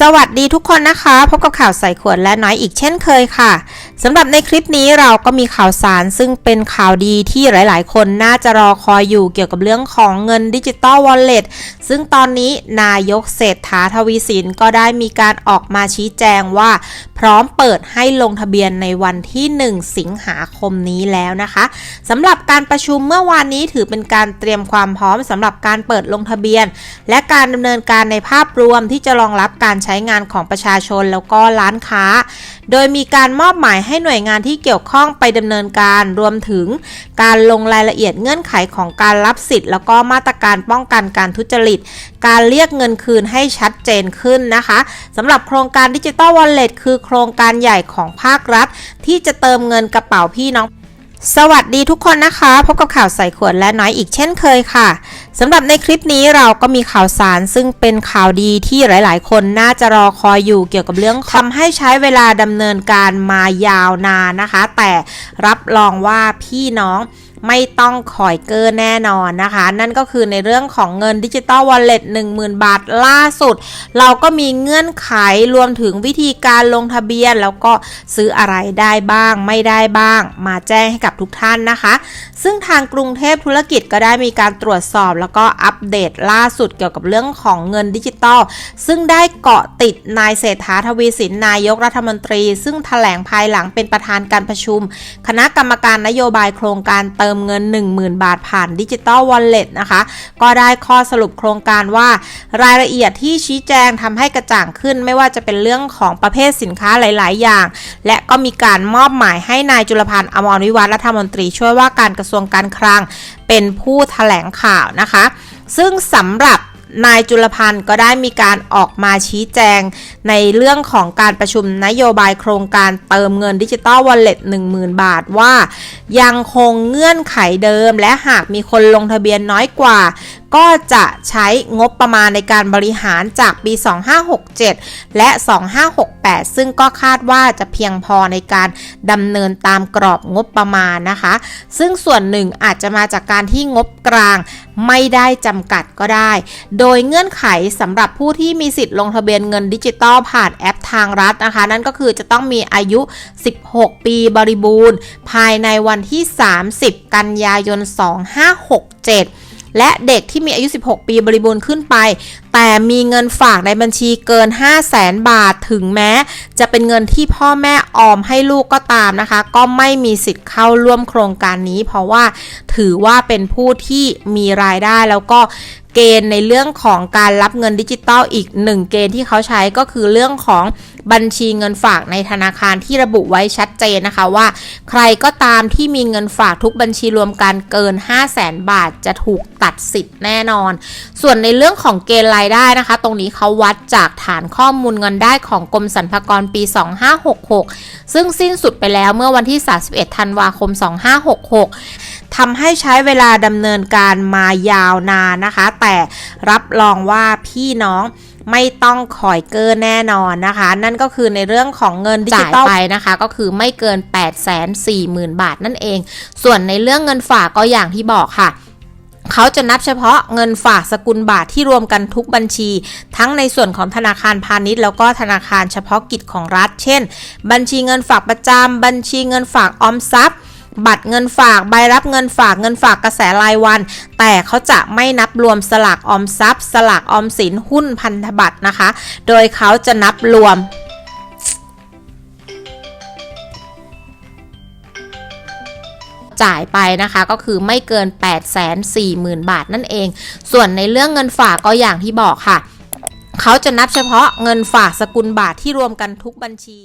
สวัสดีทุกคนนะคะ พบกับข่าวใส่ขวดและน้อยอีกเช่นเคยค่ะสำหรับในคลิปนี้เราก็มีข่าวสารซึ่งเป็นข่าวดีที่หลาย ๆ คนน่าจะรอคอยอยู่เกี่ยวกับเรื่องของเงินดิจิตอลวอลเล็ตซึ่งตอนนี้นายกเศรษฐาทวีสินก็ได้มีการออกมาชี้แจงว่า พร้อมเปิดให้ลงทะเบียนในวันที่ 1 สิงหาคมนี้แล้วนะคะสำหรับการประชุมเมื่อวานนี้ถือเป็นการเตรียมความพร้อมสำหรับการเปิดลงทะเบียน และการดำเนินการในภาพรวมที่จะรองรับการการใช้งานของประชาชนแล้วก็ร้านค้า โดยมีการมอบหมายให้หน่วยงานที่เกี่ยวข้องไปดำเนินการรวมถึงการลงรายละเอียดเงื่อนไขของการรับสิทธิ์ แล้วก็มาตรการป้องกันการทุจริต การเรียกเงินคืนให้ชัดเจนขึ้นนะคะสำหรับโครงการดิจิ t a l วอลเล็ตคือโครงการใหญ่ของภาครัฐ ที่จะเติมเงินกระเป๋าพี่น้องสวัสดีทุกคนนะคะ พบกับข่าวใส่ขวดและน้อยอีกเช่นเคยค่ะ สำหรับในคลิปนี้เราก็มีข่าวสารซึ่งเป็นข่าวดีที่หลาย ๆ คนน่าจะรอคอยอยู่เกี่ยวกับเรื่องทำให้ใช้เวลาดำเนินการมายาวนานนะคะ แต่รับรองว่าพี่น้อง ไม่ต้องคอยเกอร์แน่นอนนะคะ นั่นก็คือในเรื่องของเงินดิจิตอลวอลเล็ต10,000 บาทล่าสุด เราก็มีเงื่อนไขรวมถึงวิธีการลงทะเบียน แล้วก็ซื้ออะไรได้บ้างไม่ได้บ้าง มาแจ้งให้กับทุกท่านนะคะ ซึ่งทางกรุงเทพธุรกิจก็ได้มีการตรวจสอบ แล้วก็อัปเดตล่าสุดเกี่ยวกับเรื่องของเงินดิจิตอลซึ่งได้เกาะติดนายเศรษฐาทวีสินนายกรัฐมนตรี ซึ่งแถลงภายหลังเป็นประธานการประชุม คณะกรรมการนโยบายโครงการเติมเงิน 10,000 บาทผ่านดิจิตอลวอลเล็ตนะคะ ก็ได้ข้อสรุปโครงการว่ารายละเอียดที่ชี้แจงทำให้กระจ่างขึ้น ไม่ว่าจะเป็นเรื่องของประเภทสินค้าหลาย ๆ อย่าง และก็มีการมอบหมายให้นายจุลพันธ์อมรวิวัฒน์รัฐมนตรีช่วยว่าการกระทรวงการคลังเป็นผู้แถลงข่าวนะคะ ซึ่งสำหรับ นายจุลพันธ์ก็ได้มีการออกมาชี้แจง ในเรื่องของการประชุมนโยบายโครงการเติมเงินดิจิตอลวอลเล็ต10,000 บาทว่า ยังคงเงื่อนไขเดิม และหากมีคนลงทะเบียนน้อยกว่า ก็จะใช้งบประมาณในการบริหารจากปี 2567 และ 2568 ซึ่งก็คาดว่าจะเพียงพอในการดำเนินตามกรอบงบประมาณนะคะ ซึ่งส่วนหนึ่งอาจจะมาจากการที่งบกลาง ไม่ได้จำกัดก็ได้ โดยเงื่อนไขสำหรับผู้ที่มีสิทธิ์ลงทะเบียนเงินดิจิตอลผ่านแอปทางรัฐนะคะ นั่นก็คือจะต้องมีอายุ 16 ปีบริบูรณ์ ภายในวันที่ 30 กันยายน 2567 และเด็กที่มีอายุ 16 ปีบริบูรณ์ขึ้นไป แต่มีเงินฝากในบัญชีเกิน 5 0 0แสนบาทถึงแม้ จะเป็นเงินที่พ่อแม่ออมให้ลูกก็ตามนะคะ ก็ไม่มีสิทธิ์เข้าร่วมโครงการนี้ เพราะว่าถือว่าเป็นผู้ที่มีรายได้แล้วก็ เกณฑ์ในเรื่องของการรับเงินดิจิตอลอีกหนึ่งเกณฑ์ที่เขาใช้ก็คือเรื่องของบัญชีเงินฝากในธนาคารที่ระบุไว้ชัดเจนนะคะว่า ใครก็ตามที่มีเงินฝากทุกบัญชีรวมกันเกิน 5 0 0แสนบาทจะถูกตัดสิทธิ์แน่นอน ส่วนในเรื่องของเกณฑ์รายได้นะคะ ตรงนี้เขาวัดจากฐานข้อมูลเงินได้ของกรมสรรพากรปี 2566 ซึ่งสิ้นสุดไปแล้วเมื่อวันที่ 31 ธันวาคม 2566 ทำให้ใช้เวลาดำเนินการมายาวนานนะคะ แต่รับรองว่าพี่น้องไม่ต้องคอยเกอร์แน่นอนนะคะ นั่นก็คือในเรื่องของเงินดิจิตอลไปนะคะ ก็คือไม่เกิน 8 4 0 0 0 0 บาทนั่นเอง ส่วนในเรื่องเงินฝากก็อย่างที่บอกค่ะเขาจะนับเฉพาะเงินฝากสกุลบาทที่รวมกันทุกบัญชี ทั้งในส่วนของธนาคารพาณิชย์ แล้วก็ธนาคารเฉพาะกิจของรัฐ เช่น บัญชีเงินฝากประจำบัญชีเงินฝากออมทรัพย์ บัตรเงินฝากใบรับเงินฝากเงินฝากกระแสรายวัน แต่เขาจะไม่นับรวมสลากออมทรัพย์ สลากออมสินหุ้นพันธบัตรนะคะ โดยเขาจะนับรวมจ่ายไปนะคะก็คือไม่เกิน 8 4 0 0 0 0 บาทนั่นเอง ส่วนในเรื่องเงินฝากก็อย่างที่บอกค่ะ เขาจะนับเฉพาะเงินฝากสกุลบาทที่รวมกันทุกบัญชี